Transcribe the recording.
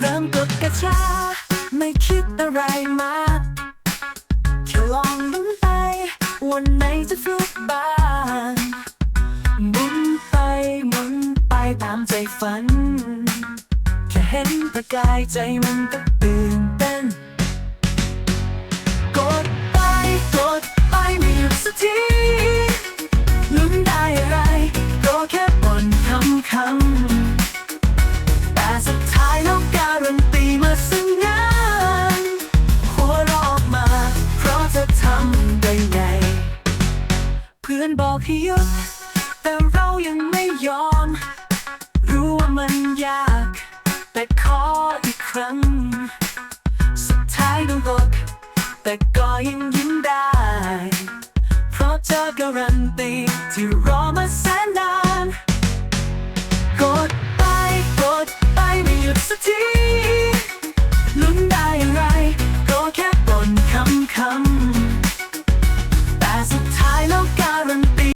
เริ่มกดกระชา ไม่คิดอะไรมากแค่ลองลุ้นไป วันไหนจะฟลุกบ้างหมุนไปหมุนไปตามใจฝัน แค่เห็นประกายใจมันก็ตื่นเต้น กดไปกดไปไม่หยุดสักทีลุ้นได้อะไร ก็แค่บนคำคำ พื่อนบอกให้หยุดแต่เรายังไม่ยอม รู้ว่ามันยาก แต่ขออีกครั้ง สุดท้ายต้องกดแต่ก็ยังยิ้มได้ เพราะเธอการันตีที่รอ